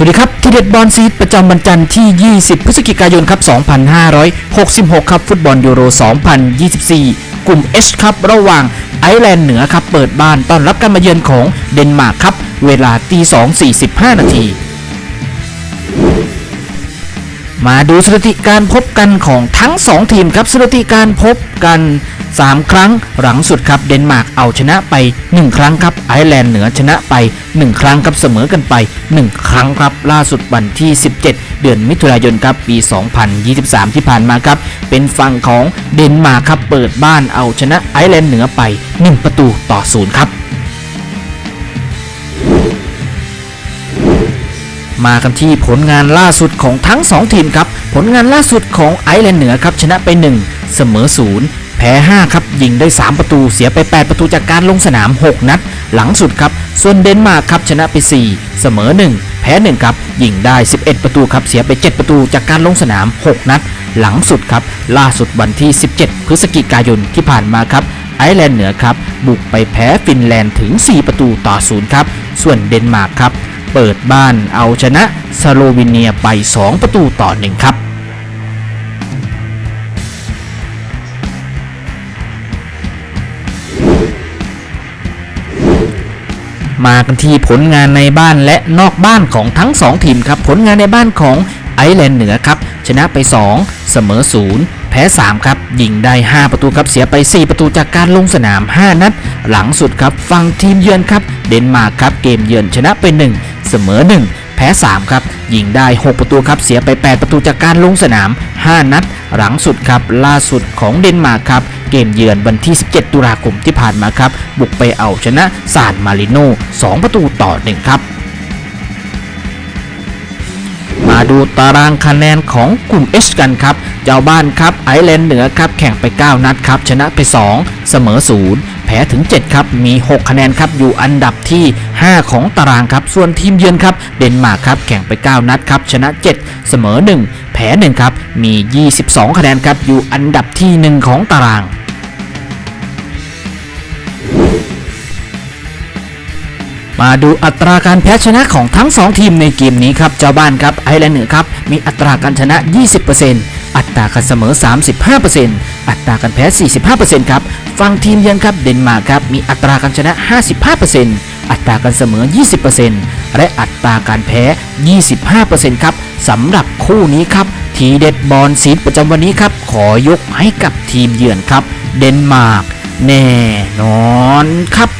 สวัสดีครับที่เด็ดบอลซีดประจำวันจันทร์ที่ 20 พฤศจิกายนครับ 2566 ครับ ฟุตบอลยูโร 2024 กลุ่ม H ครับ ระหว่างไอร์แลนด์เหนือครับ เปิดบ้านต้อนรับการมาเยือนของเดนมาร์กครับ เวลาตี2.45 นาที มาดูสถิติการพบกันของทั้ง 2 ทีมครับสถิติการพบกัน 3 ครั้ง หลังสุดครับเดนมาร์กเอาชนะไป 1 ครั้งครับไอร์แลนด์เหนือชนะไป 1 ครั้งครับเสมอกันไป 1 ครั้งครับล่าสุดวันที่ 17 เดือนมิถุนายนครับปี 2023 ที่ผ่านมาครับเป็นฝั่งของเดนมาร์กครับเปิดบ้านเอาชนะไอร์แลนด์เหนือไป 1 ประตูต่อศูนย์ครับมากันที่ผลงานล่าสุดของทั้ง 2 ทีมครับ ผลงานล่าสุดของไอร์แลนด์เหนือครับชนะไป 1 เสมอ 0 แพ้ 5 ครับ ยิงได้ 3 ประตูเสียไป 8 ประตูจากการลงสนาม 6 นัด หลังสุดครับ ส่วนเดนมาร์กครับชนะไป 4 เสมอ 1 แพ้ 1 ครับ ยิงได้ 11 ประตูครับเสียไป 7 ประตูจากการลงสนาม 6 นัด หลังสุดครับ ล่าสุดวันที่ 17 พฤศจิกายนที่ผ่านมาครับไอร์แลนด์เหนือครับ บุกไปแพ้ฟินแลนด์ถึง 4 ประตูต่อ0ครับ ส่วนเดนมาร์กครับ เปิดบ้านเอาชนะสโลวีเนียไป 2 ประตูต่อ 1 ครับ มากันที่ผลงานในบ้านและนอกบ้านของทั้ง 2 ทีมครับ ผลงานในบ้านของไอร์แลนด์เหนือครับ ชนะไป 2 เสมอ 0 แพ้ 3 ครับ ยิงได้ 5 ประตูครับ เสียไป 4 ประตูจากการลงสนาม 5 นัด หลังสุดครับ ฝั่งทีมเยือนครับ เดนมาร์กครับ เกมเยือนชนะไป 1 เสมอ 1 แพ้ 3 ครับ ยิงได้ 6 ประตูครับ เสียไป 8 ประตูจากการลงสนาม 5 นัด หลังสุดครับ ล่าสุดของเดนมาร์กครับ เกมเยือนวันที่ 17 ตุลาคมที่ผ่านมาครับ บุกไปเอาชนะซานมาริโน2ประตูต่อ 1 ครับ มาดูตารางคะแนนของกลุ่ม H กันครับ เจ้าบ้านครับไอร์แลนด์เหนือครับแข่งไป 9 นัดครับ ชนะไป 2 เสมอ 0 แพ้ถึง 7 ครับ มี 6 คะแนนครับ อยู่อันดับที่ 5 ของตารางครับ ส่วนทีมเยือนครับ เดนมาร์กครับ แข่งไป 9 นัดครับ ชนะ 7 เสมอ 1 แพ้ 1 ครับ มี 22 คะแนนครับ อยู่อันดับที่ 1 ของตาราง มาดูอัตราการแพ้ชนะของทั้ง 2 ทีมในเกมนี้ครับ เจ้าบ้านครับไอร์แลนด์เหนือครับ มีอัตราการชนะ 20%อัตราการเสมอ 35%อัตราการแพ้ 45%ครับ ฝั่งทีมเยือนครับเดนมาร์กครับ มีอัตราการชนะ 55%อัตราการเสมอ 20%และอัตราการแพ้ 25%ครับสำหรับคู่นี้ครับ ทีเด็ดบอลซีดประจำวันนี้ครับ ขอยกให้กับทีมเยือนครับ เดนมาร์กแน่นอนครับ